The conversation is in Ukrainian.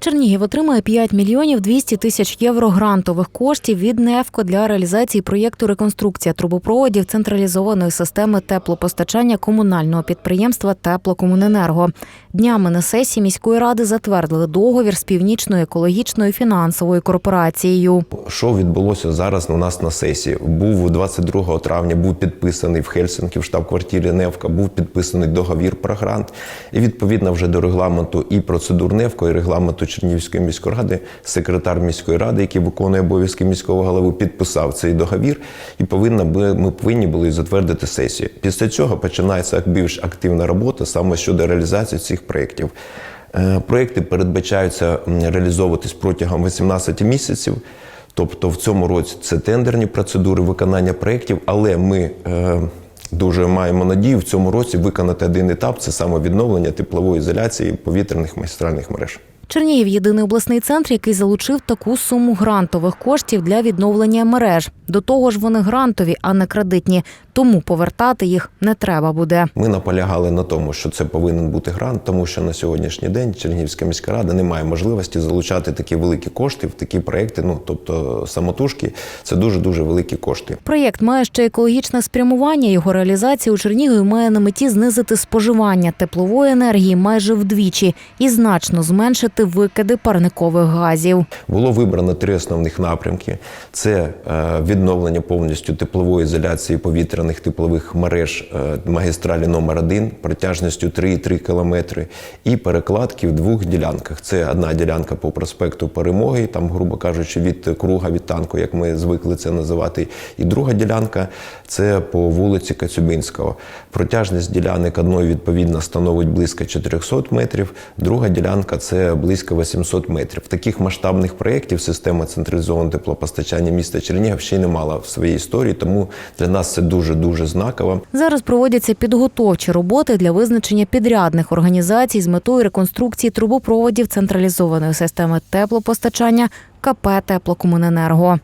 Чернігів отримає 5 мільйонів 200 тисяч євро грантових коштів від НЕФКО для реалізації проєкту реконструкція трубопроводів централізованої системи теплопостачання комунального підприємства Теплокомуненерго. Днями на сесії міської ради затвердили договір з північною екологічною фінансовою корпорацією. Що відбулося зараз у нас на сесії? Був 22 травня, був підписаний в Хельсинкі, в штаб-квартирі Невка, був підписаний договір про грант. І відповідно вже до регламенту і процедур Невко, і регламенту Чернігівської міської ради, секретар міської ради, який виконує обов'язки міського голови, підписав цей договір, і повинна би- ми повинні були затвердити сесію. Після цього починається більш активна робота саме щодо реалізації цих проєктів. Е, Проєкти передбачаються реалізовуватись протягом 18 місяців. Тобто в цьому році це тендерні процедури виконання проєктів, але ми е, дуже маємо надію в цьому році виконати один етап це саме відновлення теплової ізоляції повітряних магістральних мереж. Чернігів єдиний обласний центр, який залучив таку суму грантових коштів для відновлення мереж. До того ж, вони грантові, а не кредитні, тому повертати їх не треба буде. Ми наполягали на тому, що це повинен бути грант, тому що на сьогоднішній день Чернігівська міська рада не має можливості залучати такі великі кошти в такі проекти. Ну тобто самотужки це дуже дуже великі кошти. Проєкт має ще екологічне спрямування. Його реалізація у Чернігові має на меті знизити споживання теплової енергії майже вдвічі і значно зменшити викиди парникових газів. Було вибрано три основних напрямки: це е, відновлення повністю теплової ізоляції повітряних теплових мереж е, магістралі номер 1 протяжністю 3,3 кілометри, і перекладки в двох ділянках. Це одна ділянка по проспекту Перемоги, там, грубо кажучи, від круга від танку, як ми звикли це називати. І друга ділянка це по вулиці Кацюбинського. Протяжність ділянок одної відповідно становить близько 400 метрів, друга ділянка це близько 800 метрів. Таких масштабних проєктів система централізованого теплопостачання міста Чернігів ще й не мала в своїй історії, тому для нас це дуже дуже знаково. Зараз проводяться підготовчі роботи для визначення підрядних організацій з метою реконструкції трубопроводів централізованої системи теплопостачання КП Теплокомуненерго.